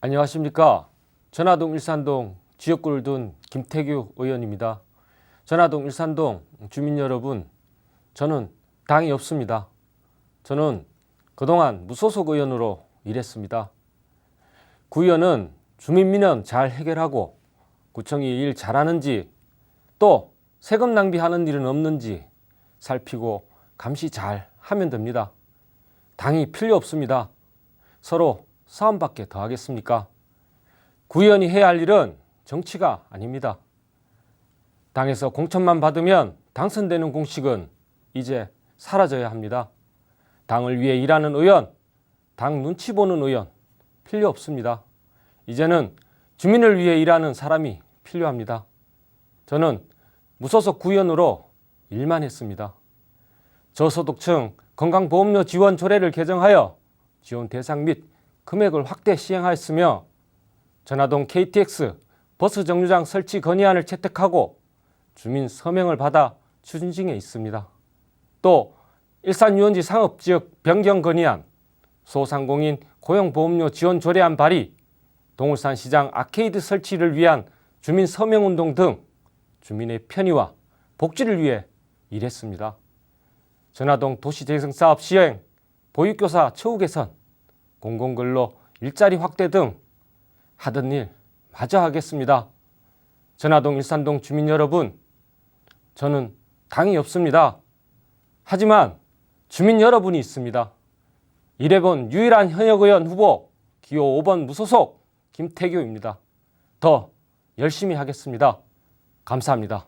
안녕하십니까. 전화동 일산동 지역구를 둔 김태규 의원입니다. 전화동 일산동 주민 여러분, 저는 당이 없습니다. 저는 그동안 무소속 의원으로 일했습니다. 구의원은 주민 민원 잘 해결하고 구청이 일 잘하는지 또 세금 낭비하는 일은 없는지 살피고 감시 잘 하면 됩니다. 당이 필요 없습니다. 서로 싸움밖에 더 하겠습니까? 구의원이 해야 할 일은 정치가 아닙니다. 당에서 공천만 받으면 당선되는 공식은 이제 사라져야 합니다. 당을 위해 일하는 의원, 당 눈치 보는 의원 필요 없습니다. 이제는 주민을 위해 일하는 사람이 필요합니다. 저는 무소속 구의원으로 일만 했습니다. 저소득층 건강보험료 지원 조례를 개정하여 지원 대상 및 금액을 확대 시행하였으며 전화동 KTX 버스 정류장 설치 건의안을 채택하고 주민 서명을 받아 추진 중에 있습니다. 또 일산 유원지 상업 지역 변경 건의안, 소상공인 고용보험료 지원 조례안 발의, 동울산 시장 아케이드 설치를 위한 주민 서명 운동 등 주민의 편의와 복지를 위해 일했습니다. 전화동 도시재생 사업 시행, 보육교사 처우 개선, 공공근로 일자리 확대 등 하던 일 마저 하겠습니다. 전화동 일산동 주민 여러분, 저는 당이 없습니다. 하지만 주민 여러분이 있습니다. 일해본 유일한 현역 의원 후보 기호 5번 무소속 김태규입니다. 더 열심히 하겠습니다. 감사합니다.